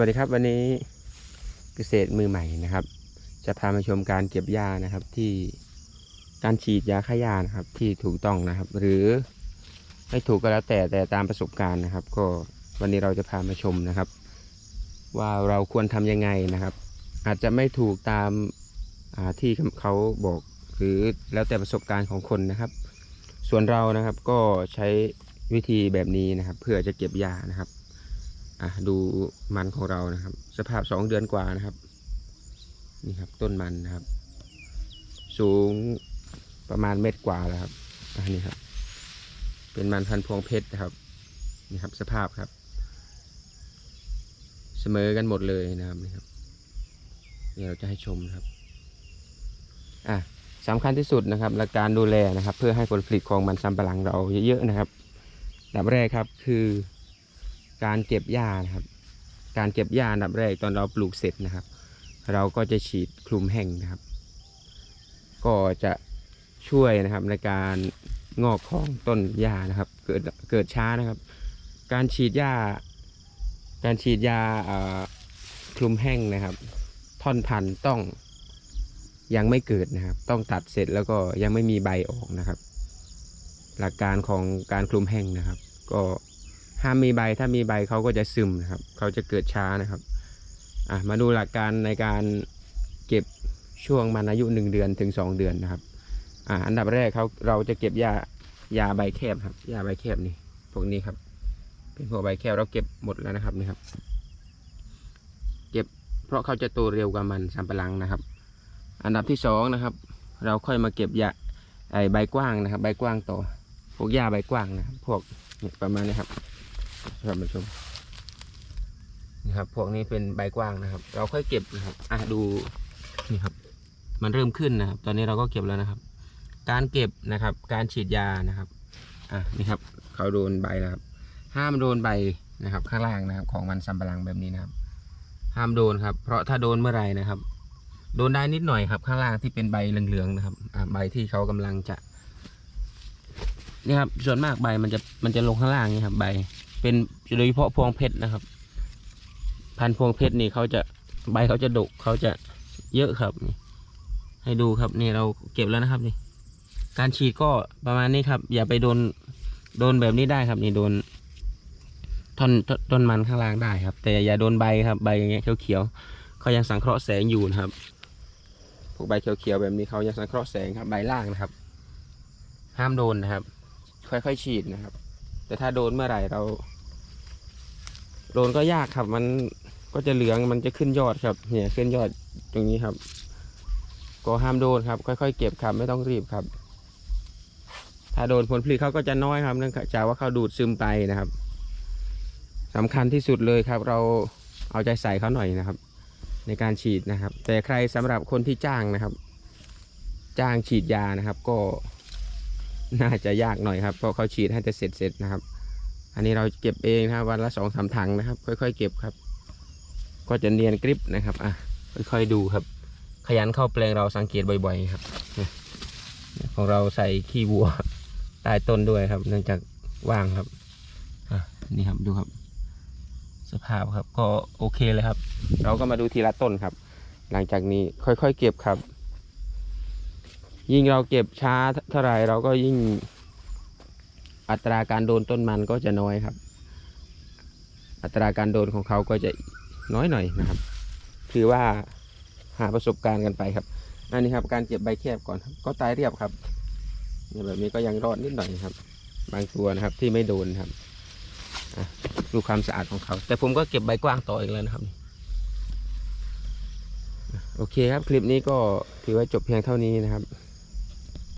วัสดีครับวันนี้เกษตรมือใหม่นะครับ จะพามาชมการเก็บหญ้านะครับที่การฉีดยาฆ่าหญ้านะครับ ที่ถูกต้องนะครับ หรือไม่ถูกก็แล้วแต่แต่ตามประสบการณ์นะครับ ก็วันนี้เราจะพามาชมนะครับ ว่าเราควรทำยังไงนะครับ อาจจะไม่ถูกตามาที่เขาบอกหรือแล้วแต่ประสบการณ์ของคนนะครับ ส่วนเรานะครับก็ใช้วิธีแบบนี้นะครับ เพื่อจะเก็บหญ้านะครับ อะดูมันของเรานะครับ สภาพสองเดือนกว่านะครับ นี่ครับต้นมันนะครับ สูงประมาณเม็ดกว่าแล้วครับอันนี้ครับ เป็นมันพันธุ์พวงเพชรนะครับ นี่ครับสภาพครับ เสมอกันหมดเลยนะครับนี่ครับเดี๋ยวเราจะให้ชมนะครับ อะสำคัญที่สุดนะครับและการดูแลนะครับ เพื่อให้ผลผลิตของมันสำปะหลังเราเยอะๆนะครับดับแรกครับคือ การเก็บหญ้านะครับ การเก็บหญ้าอันดับแรกตอนเราปลูกเสร็จนะครับ เราก็จะฉีดคลุมแห้งนะครับ ก็จะช่วยนะครับในการงอกของต้นหญ้านะครับ เกิดเกิดช้านะครับ การฉีดหญ้า การฉีดยาคลุมแห้งนะครับ ท่อนพันธุ์ต้องยังไม่เกิดนะครับ ต้องตัดเสร็จแล้วก็ยังไม่มีใบออกนะครับ หลักการของการคลุมแห้งนะครับ ก็ ห้ามมีใบถ้ามีใบเขาก็จะซึมนะครับเขาจะเกิดช้านะครับอะมาดูหลักการในการเก็บช่วงมันอายุ 1 เดือนถึง 2 เดือนนะครับอะอันดับแรกเขาเราจะเก็บยายาใบแคบครับยาใบแคบนี่พวกนี้ครับ เป็นพวกใบแคบเราเก็บหมดแล้วนะครับนี่ครับเก็บเพราะเขาจะโตเร็วกว่ามันสำปะหลังนะครับ อันดับที่สองนะครับ เราค่อยมาเก็บยาไอใบกว้างนะครับ ใบกว้างต่อพวกหญ้าใบกว้างนะครับพวกเนี่ยประมาณนี้ครับ ท่านผู้ชมนี่ครับ พวกนี้เป็นใบกว้างนะครับ เราค่อยเก็บนะครับอะดูนี่ครับ มันเริ่มขึ้นนะครับ ตอนนี้เราก็เก็บแล้วนะครับ การเก็บนะครับ การฉีดยานะครับอะนี่ครับ เขาโดนใบแล้วครับ ห้ามโดนใบนะครับ ข้างล่างนะครับ ของมันสำปะหลังแบบนี้นะครับ ห้ามโดนครับ เพราะถ้าโดนเมื่อไหร่นะครับ โดนได้นิดหน่อยครับ ข้างล่างที่เป็นใบเหลืองๆนะครับอ่าใบที่เขากำลังจะนี่ครับส่วนมากใบมันจะมันจะลงข้างล่างนี่ครับ ใบ เป็นโดยเฉพาะพวงเพชรนะครับ พันพวงเพชรนี่เขาจะใบเขาจะดกเขาจะเยอะครับนี่ให้ดูครับนี่เราเก็บแล้วนะครับนี่ การฉีดก็ประมาณนี้ครับ อย่าไปโดนโดนแบบนี้ได้ครับ นี่โดนท่อนต้นต้นมันข้างล่างได้ครับ แต่อย่าโดนใบครับใบอย่างเงี้ยเขียวๆเขายังสังเคราะห์แสงอยู่นะครับพวกใบเขียวๆแบบนี้เขายังสังเคราะห์แสงครับใบล่างนะครับ ห้ามโดนนะครับ ค่อยๆฉีดนะครับ แต่ถ้าโดนเมื่อไหร่เรา โดนก็ยากครับ มันก็จะเหลืองมันจะขึ้นยอดครับ เนี่ยขึ้นยอดตรงนี้ครับ ก็ห้ามโดนครับ ค่อย ๆ เก็บครับไม่ต้องรีบครับ ถ้าโดนผลผลิตเขาก็จะน้อยครับเนื่องจากว่าเขาดูดซึมไปนะครับสำคัญที่สุดเลยครับ เราเอาใจใส่เขาหน่อยนะครับ ในการฉีดนะครับ แต่ใครสำหรับคนที่จ้างนะครับ จ้างฉีดยานะครับ ก็ น่าจะยากหน่อยครับเพราะเขาฉีดให้แต่เสร็จๆนะครับ อันนี้เราเก็บเองนะครับวันละสองสามถังนะครับ ค่อย ๆ เก็บครับ ก็จะเนียนกริบนะครับอะค่อยๆดูครับ ขยันเข้าแปลงเราสังเกตบ่อย ๆ ครับของเราใส่ขี้วัวใต้ต้นด้วยครับ เนื่องจากว่างครับอะนี่ครับดูครับ สภาพครับก็โอเคเลยครับ เราก็มาดูทีละต้นครับ หลังจากนี้ค่อยๆเก็บครับ ยิ่งเราเก็บช้าเท่าไหร่เราก็ยิ่งอัตราการโดนต้นมันก็จะน้อยครับ อัตราการโดนของเขาก็จะน้อยหน่อยนะครับถือว่าหาประสบการณ์กันไปครับ อันนี้ครับการเก็บใบแคบก่อนก็ตายเรียบครับเนี่ยแบบนี้ก็ยังรอดนิดหน่อยครับ บางตัวนะครับที่ไม่โดนครับดูความสะอาดของเขา แต่ผมก็เก็บใบกว้างต่ออีกแล้วนะครับ โอเคครับคลิปนี้ก็ถือว่าจบเพียงเท่านี้นะครับ